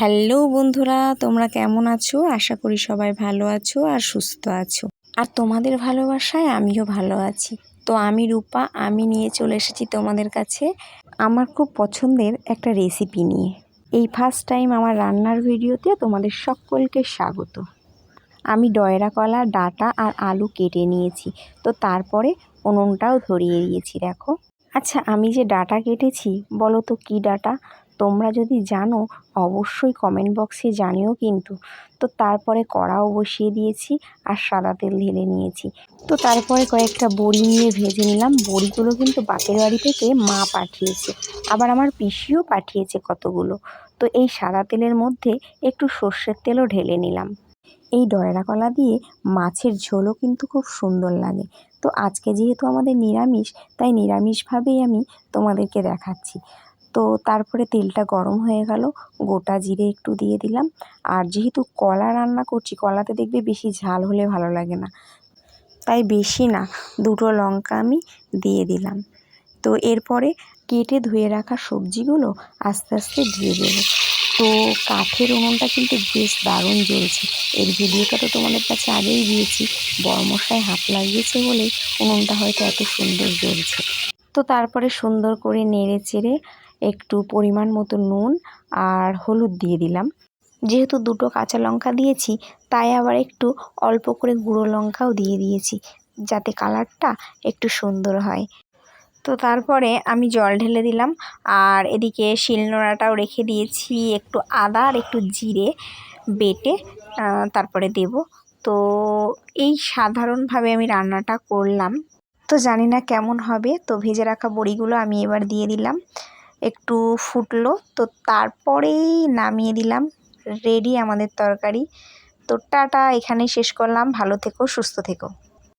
Hello বন্ধুরা, তোমরা কেমন আছো? আশা করি সবাই ভালো আছো আর সুস্থ আছো। আর তোমাদের ভালোবাসায় আমিও ভালো আছি। তো আমি রূপা, আমি নিয়ে চলে এসেছি তোমাদের কাছে আমার খুব পছন্দের একটা রেসিপি নিয়ে। এই ফার্স্ট টাইম আমার রান্নার ভিডিওতে তোমাদের সকলকে স্বাগত। আমি ডয়রা কলা, ডাটা আর আলু কেটে নিয়েছি। তো তারপরে উনুনটাও ধরিয়ে দিয়েছি, দেখো। আচ্ছা আমি যে ডাটা কেটেছি, বলো তো কী ডাটা? তোমরা যদি জানো, অবশ্যই কমেন্ট বক্সে জানিও কিন্তু। তো তারপরে কড়াও বসিয়ে দিয়েছি আর সাদা তেল ঢেলে নিয়েছি। তো তারপরে কয়েকটা বড়ি নিয়ে ভেজে নিলাম। বড়িগুলো কিন্তু বাপের বাড়ি থেকে মা পাঠিয়েছে। আবার আমার পিসিও পাঠিয়েছে কতগুলো। তো এই সাদা তেলের মধ্যে একটু সর্ষের তেলও ঢেলে নিলাম। এই ডয়রা কলা দিয়ে মাছের ঝোলও কিন্তু খুব সুন্দর লাগে। তো আজকে যেহেতু আমাদের নিরামিষ, তাই নিরামিষভাবেই আমি তোমাদেরকে দেখাচ্ছি। তো তারপরে তেলটা গরম হয়ে গেল, গোটা জিরে একটু দিয়ে দিলাম। আর যেহেতু কলা রান্না করছি, কলাতে দেখবে বেশি ঝাল হলে ভালো লাগে না। তাই বেশি না, দুটো লঙ্কা আমি দিয়ে দিলাম। তো এরপরে কেটে ধুয়ে রাখা সবজিগুলো আস্তে আস্তে দিয়ে দেবো। তো কাঠের উনুনটা কিন্তু বেশ দারুণ জ্বলছে। এর ভিডিওটা তো তোমাদের কাছে আগেই দিয়েছি বড়মশাই হাত লাগিয়েছে বলেই উনুনটা হয়তো এত সুন্দর জ্বলছে। তো তারপরে সুন্দর করে নেড়ে চেড়ে একটু পরিমাণ মতো নুন আর হলুদ দিয়ে দিলাম। যেহেতু দুটো কাঁচা লঙ্কা দিয়েছি, তাই আবার একটু অল্প করে গুঁড়ো লঙ্কাও দিয়ে দিয়েছি, যাতে কালারটা একটু সুন্দর হয়। তো তারপরে আমি জল ঢেলে দিলাম, আর এদিকে শিলনোড়াটাও রেখে দিয়েছি, একটু আদা আর একটু জিরে বেটে তারপরে দেব। তো এই সাধারণভাবে আমি রান্নাটা করলাম। তো জানি না কেমন হবে, তো ভেজে রাখা বড়িগুলো আমি এবার দিয়ে দিলাম। একটু ফুটলো। তো তারপরেই নামিয়ে দিলাম। রেডি আমাদের তরকারি। তো টাটা, এখানেই শেষ করলাম। ভালো থেকো, সুস্থ থেকো।